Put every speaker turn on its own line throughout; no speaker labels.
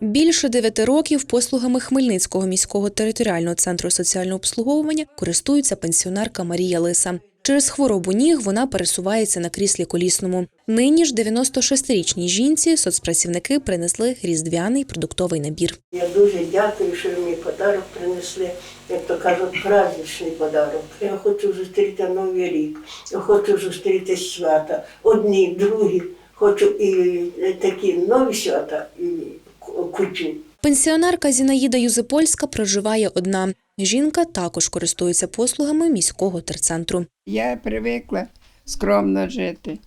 Більше дев'яти років послугами Хмельницького міського територіального центру соціального обслуговування користується пенсіонерка Марія Лиса. Через хворобу ніг вона пересувається на кріслі колісному. Нині ж 96-річній жінці соцпрацівники принесли різдвяний продуктовий набір.
Я дуже дякую, що мені подарок принесли, як то кажуть, праздничний подарок. Я хочу зустріти Новий рік, я хочу зустріти свята. Одні, другі, хочу і такі нові свята, і ку- кутю.
Пенсіонерка Зінаїда Юзепольська проживає одна. Жінка також користується послугами міського терцентру.
Я привикла скромно жити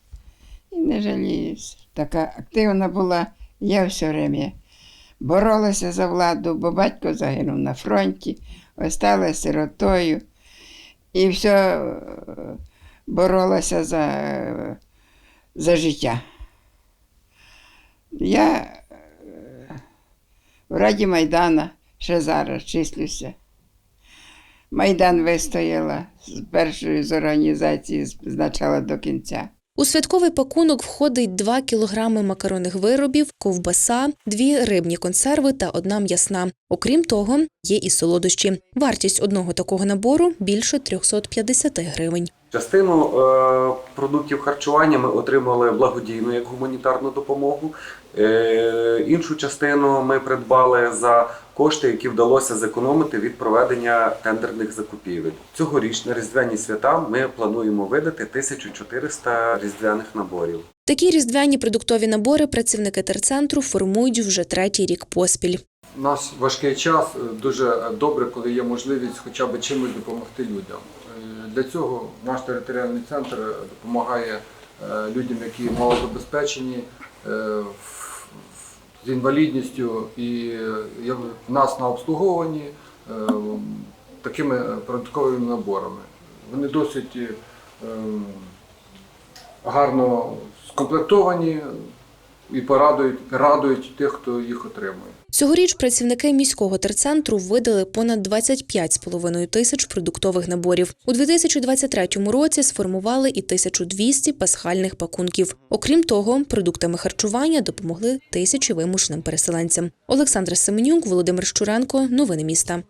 і не жаліюсь. Така активна була, я все время боролася за владу, бо батько загинув на фронті, осталася сиротою і все е, боролася за, е, за життя. Я Раді Майдана ще зараз числюся. Майдан вистояла з першої з організації з начала до кінця.
У святковий пакунок входить 2 кілограми макаронних виробів, ковбаса, дві рибні консерви та одна м'ясна. Окрім того, є і солодощі. Вартість одного такого набору більше 350 гривень.
Частину е, продуктів харчування ми отримали благодійну як гуманітарну допомогу. Е, іншу частину ми придбали за кошти, які вдалося зекономити від проведення тендерних закупівель. Цьогоріч на різдвяні свята ми плануємо видати 1400 різдвяних наборів.
Такі різдвяні продуктові набори працівники терцентру формують вже третій рік поспіль.
Нас важкий час, е, дуже добре, коли є можливість хоча б чимось допомогти людям. Е, Для цього наш територіальний центр допомагає е, людям, які малозабезпечені, з інвалідністю і в нас на обслуговуванні такими продуктовими наборами. Вони досить ем, гарно скомплектовані і порадують, радують тих, хто їх отримує.
Цьогоріч працівники міського терцентру видали понад 25,5 тисяч продуктових наборів. У 2023 році сформували і 1200 пасхальних пакунків. Окрім того, продуктами харчування допомогли тисячі вимушеним переселенцям. Олександра Семенюк, Володимир Щуренко. Новини міста.